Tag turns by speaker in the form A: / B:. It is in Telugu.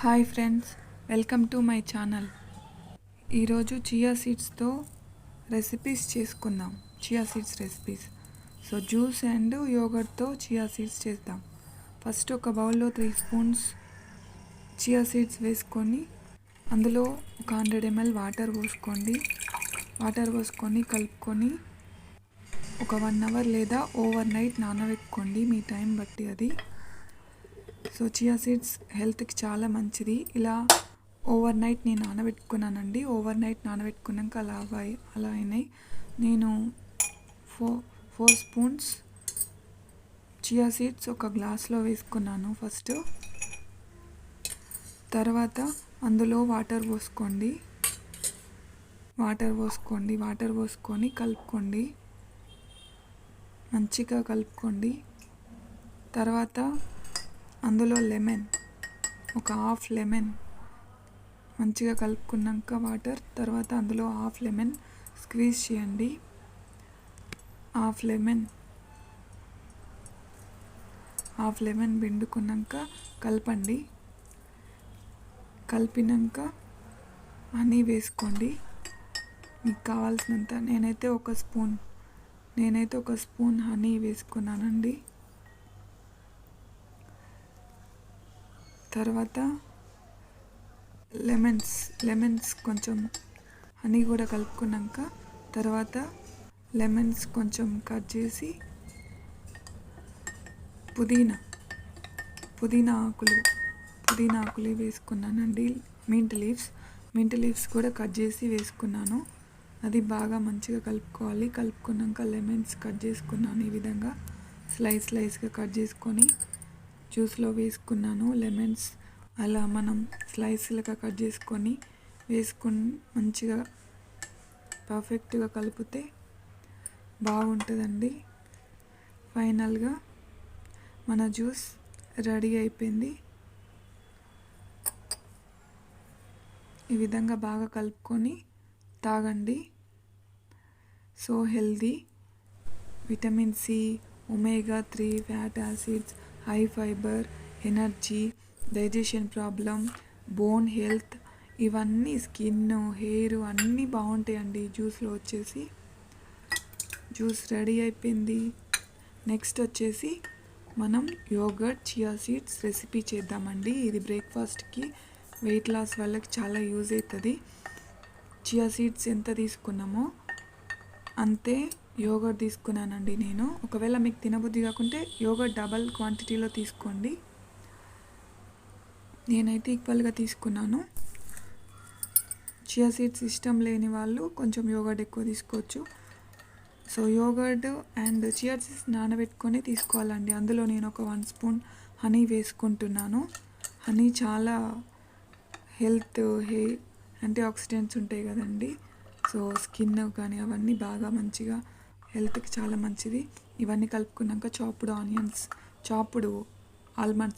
A: Hi friends welcome to my channel. ఈరోజు చియా సీడ్స్తో రెసిపీస్ చేసుకుందాం. Chia seeds recipes so juice and యోగర్ట్తో chia seeds చేద్దాం. ఫస్ట్ ఒక బౌల్లో త్రీ స్పూన్స్ చియా సీడ్స్ వేసుకొని అందులో ఒక హండ్రెడ్ ఎంఎల్ వాటర్ పోసుకోండి. వాటర్ పోసుకొని కలుపుకొని ఒక వన్ అవర్ లేదా ఓవర్ నైట్ నానబెట్టుకోండి మీ టైం బట్టి అది. సో చియా సీడ్స్ హెల్త్కి చాలా మంచిది. ఇలా ఓవర్ నైట్ నేను నానబెట్టుకున్నానండి. ఓవర్ నైట్ నానబెట్టుకున్నాక అలా అలా అయినాయి. నేను four four spoons chia seeds ఒక గ్లాస్లో వేసుకున్నాను ఫస్ట్ తర్వాత అందులో వాటర్ పోసుకోండి. వాటర్ పోసుకోండి వాటర్ పోసుకొని కలుపుకోండి. మంచిగా కలుపుకోండి. తర్వాత అందులో లెమన్ ఒక హాఫ్ లెమన్ మంచిగా కలుపుకున్నాక వాటర్ తర్వాత అందులో హాఫ్ లెమన్ స్క్వీజ్ చేయండి. హాఫ్ లెమన్ హాఫ్ లెమన్ పిండుకున్నాక కలపండి. కలిపినాక హనీ వేసుకోండి. మీకు కావాల్సినంత నేనైతే ఒక స్పూన్ నేనైతే ఒక స్పూన్ హనీ వేసుకున్నానండి. తర్వాత లెమన్స్ లెమన్స్ కొంచెం హనీ కూడా కలుపుకున్నాక తర్వాత లెమన్స్ కొంచెం కట్ చేసి పుదీనా పుదీనా ఆకులు పుదీనా ఆకులు వేసుకున్నానండి. మింట్ లీవ్స్ మింట్ లీవ్స్ కూడా కట్ చేసి వేసుకున్నాను. అది బాగా మంచిగా కలుపుకోవాలి. కలుపుకున్నాక లెమన్స్ కట్ చేసుకున్నాను ఈ విధంగా. స్లైస్ స్లైస్గా కట్ చేసుకొని జ్యూస్లో వేసుకున్నాను. లెమన్స్ అలా మనం స్లైస్లుగా కట్ చేసుకొని వేసుకొని మంచిగా పర్ఫెక్ట్గా కలిపితే బాగుంటుందండి. ఫైనల్గా మన జ్యూస్ రెడీ అయిపోయింది. ఈ విధంగా బాగా కలుపుకొని తాగండి. So healthy vitamin C omega three fat acids high fibre energy digestion problem bone health ఇవన్నీ స్కిన్ హెయిర్ అన్నీ బాగుంటాయండి. జ్యూస్లో వచ్చేసి. జ్యూస్ రెడీ అయిపోయింది. నెక్స్ట్ వచ్చేసి మనం యోగర్ట్ చియా సీడ్స్ రెసిపీ చేద్దామండి. ఇది బ్రేక్ఫాస్ట్కి వెయిట్ లాస్ వాళ్ళకి చాలా యూజ్ అవుతుంది. చియా సీడ్స్ ఎంత తీసుకున్నామో అంతే యోగర్ట్ తీసుకున్నానండి నేను. ఒకవేళ మీకు తినబుద్ధి కాకుంటే యోగర్ట్ డబల్ క్వాంటిటీలో తీసుకోండి. నేనైతే ఈక్వల్గా తీసుకున్నాను. చియా సీడ్స్ ఇష్టం లేని వాళ్ళు కొంచెం యోగర్ట్ ఎక్కువ తీసుకోవచ్చు. So yoghurt and chia seeds నానబెట్టుకొని తీసుకోవాలండి. అందులో నేను ఒక వన్ స్పూన్ హనీ వేసుకుంటున్నాను. హనీ చాలా హెల్త్ హే యాంటీ ఆక్సిడెంట్స్ ఉంటాయి కదండి. సో స్కిన్ కానీ అవన్నీ బాగా మంచిగా హెల్త్కి చాలా మంచిది. ఇవన్నీ కలుపుకున్నాక చాపుడు ఆనియన్స్ చాపుడు ఆల్మండ్స్